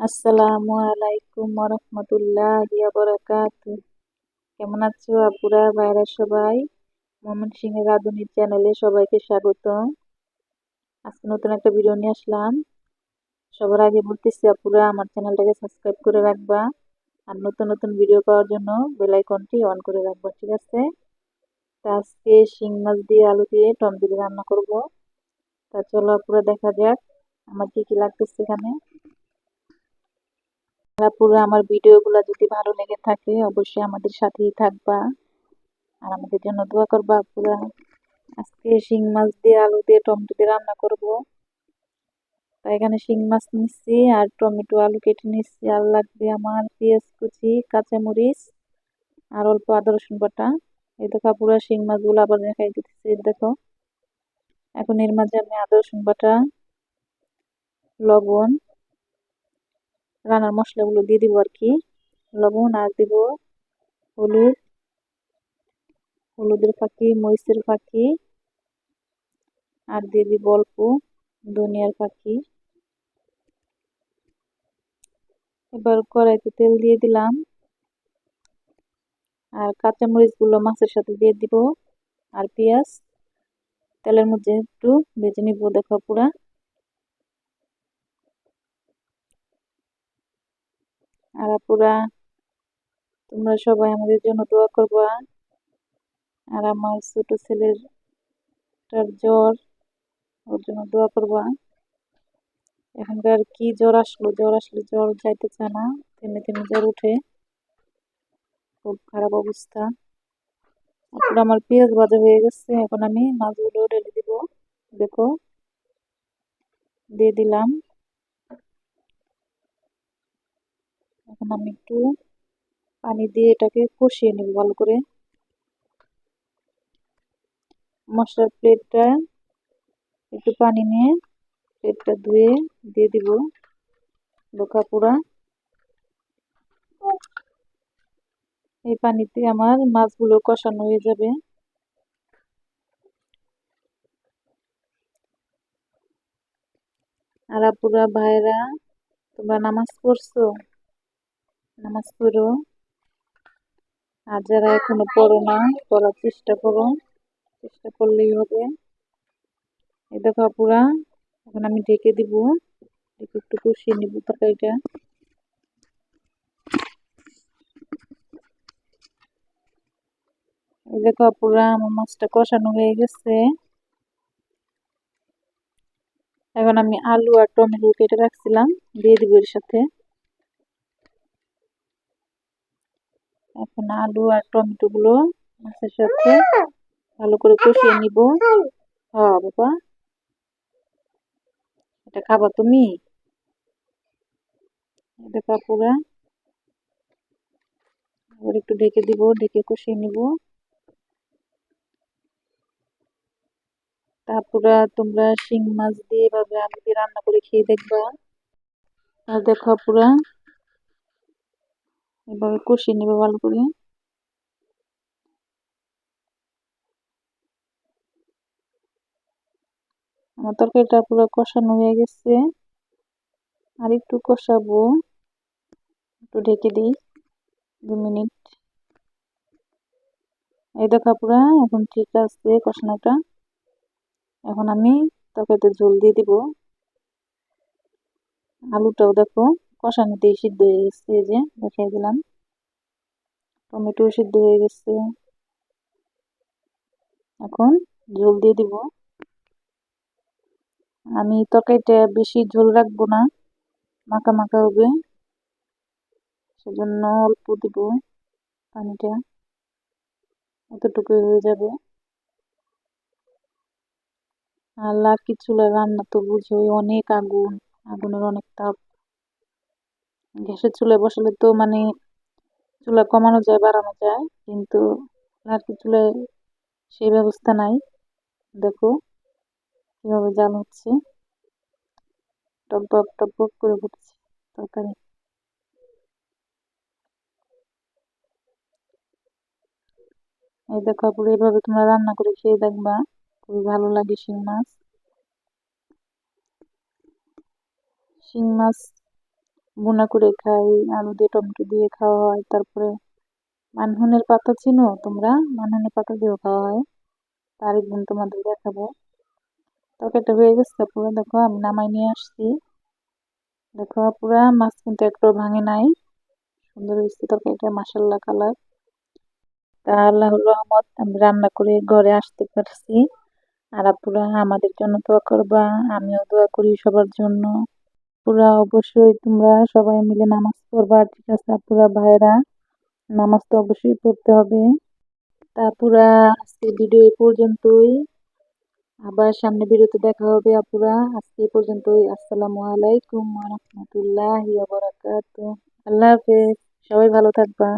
আসসালামু আলাইকুম রহমতুল্লাহ বরকাত কেমন আছো আপুরা ভাইরা সবাই? মোহাম্মদ সিংহের আধুনিক চ্যানেলে সবাইকে স্বাগত আজকে নতুন একটা ভিডিও নিয়ে আসলাম। সবার আগে বলতেছি, আপুরা, আমার চ্যানেলটাকে সাবস্ক্রাইব করে রাখবা আর নতুন নতুন ভিডিও পাওয়ার জন্য বেলাইকনটি অন করে রাখবা, ঠিক আছে? তা আজকে শিং মাছ দিয়ে আলু দিয়ে টম দিয়ে রান্না করব। তা চলো আপুরা, দেখা যাক আমার কি কি লাগতেছে এখানে। পুরো আমার ভিডিওগুলো যদি ভালো লেগে থাকে, অবশ্যই আমাদের সাথেই থাকবা। আর আমাদের জন্য দোয়া করবা পুরো আজকে শিং মাছ দিয়ে আলু দিয়ে টমেটো দিয়ে রান্না করব। তাই এখানে শিং মাছ নিচ্ছি আর টমেটো আলু কেটে নিচ্ছি। আর লাগবে আমার পেঁয়াজ কুচি, কাঁচামরিচ আর অল্প আদা, রসুন বাটা। এই দেখো পুরো শিং মাছগুলো আবার দেখাই দিতেছি দেখো। এখন এর মাঝে আমি আদা, রসুন বাটা, লবণ রান্নার মশলাগুলো দিয়ে দিব আর কি। লবণ আর দিব হলুদ। হলুদের ফাঁকি, মরিচের ফাঁকি। আর দিয়ে দিব অল্প ধনিয়ার ফাঁকি। এবার কড়াইতে তেল দিয়ে দিলাম। আর কাঁচামরিচগুলো মাছের সাথে দিয়ে দিব। আর পেঁয়াজ। তেলের মধ্যে একটু ভেজে নিব, দেখো পুরা আর তোমরা সবাই আমাদের জন্য দোয়া করবা। আর আমার ছোট ছেলের জ্বর, ওর জন্য দোয়া করবা। এখনকার কি জ্বর আসলো? জ্বর আসলে জ্বর যাইতে চায় না। তেমনি তেমনি জ্বর উঠে খুব খারাপ অবস্থা। এখন আমার পেঁয়াজ ভাজা হয়ে গেছে। এখন আমি মাছগুলো ঢেলে দিব। দেখো, দিয়ে দিলাম। এখন আমি একটু পানি দিয়ে এটাকে কষিয়ে নেব ভালো করে। মশলার প্লেটটা একটু পানি নিয়ে প্লেটটা ধুয়ে দিয়ে দিব লোকা পোড়া। এই পানিতে আমার মাছগুলো কষানো হয়ে যাবে। আর আপুরা ভাইরা তোমরা নামাজ পড়ছো? নামাজ পড়ো আর যারা এখনও পড়ো না, পড়ার চেষ্টা করো। চেষ্টা করলেই হবে। এই দেখো আপুরা, এখন আমি ঢেকে দিব। ঢেকে একটু কষিয়ে নিব তরকারিটা। এই দেখো পুরা আমার মাছটা কষানো হয়ে গেছে। এখন আমি আলু আর টমেটো কেটে রাখছিলাম, দিয়ে দিব এর সাথে। এখন আলু আর টমেটো গুলো মাছের সাথে ভালো করে কষিয়ে নিব। হ্যাঁ বাবা। এটা খাবা তুমি? এটা কাপুরা আবার একটু ঢেকে দিব, ঢেকে কষিয়ে নিব। তারপরে তোমরা শিং মাছ দিয়ে এভাবে আলু দিয়ে রান্না করে খেয়ে দেখবা। আর দেখো পুরা এভাবে কষিয়ে নেবে ভালো করে। আমার তরকারিটা পুরো কষানো হয়ে গেছে। আর একটু কষাবো। একটু ঢেকে দিই, দু মিনিট। এই দেখা পুরা এখন ঠিক আছে কষানোটা। এখন আমি তরকারিতে জল দিয়ে দিব। আলুটাও দেখো। কষানোতেই সিদ্ধ হয়ে গেছে, এই যে দেখাই দিলাম। টমেটো সিদ্ধ হয়ে গেছে। এখন ঝোল দিয়ে দিব। আমি তরকারিটা বেশি ঝোল রাখব না, মাখা মাখা হবে। সেজন্য অল্প দিব পানিটা। এতটুকু হয়ে যাবে। আর লাকি চুলা রান্না তো বুঝোই অনেক আগুন, আগুনের অনেক তাপ। গ্যাসের চুলায় বসালে তো মানে চুলা কমানো যায়, বাড়ানো যায়, কিন্তু লাকি চুলায় সেই ব্যবস্থা নাই। দেখো কীভাবে জাল হচ্ছে। টক টপ টক করে ফুটছে তরকারি। এই দেখো পুরো এইভাবে তোমরা রান্না করে খেয়ে দেখবা। খুবই ভালো লাগে শিং মাছ। শিং মাছ ভুনা করে খাই, আলু দিয়ে টমেটো দিয়ে খাওয়া হয়, তারপরে মানহনের পাতা চিনো তোমরা? মানহনের পাতা দিয়েও খাওয়া হয়। তার একদিন তোমাদের দেখাবো। তরকারিটা হয়ে গেছে, পুরো দেখো, আমি নামাই নিয়ে আসছি। দেখো, পুরা মাছ কিন্তু একটু ভাঙে নাই। সুন্দর হয়েছে তরকারিটা মাসাল্লা কালার তা আল্লাহর রহমত, আমি রান্না করে ঘরে আসতে পারছি। আর আপুরা আমাদের জন্য দোয়া করবা, আমিও দোয়া করি সবার জন্য। পুরা অবশ্যই তোমরা সবাই মিলে নামাজ পড়বা। ঠিক আছে, আপুরা ভাইরা নামাজ তো অবশ্যই পড়তে হবে। তা পুরা আজকে ভিডিও এই পর্যন্তই। আবার সামনে ভিডিওতে দেখা হবে আপুরা। আজকে পর্যন্তই। আসসালামু আলাইকুম রাহমাতুল্লাহি আল্লাহ হাফেজ। সবাই ভালো থাকবা।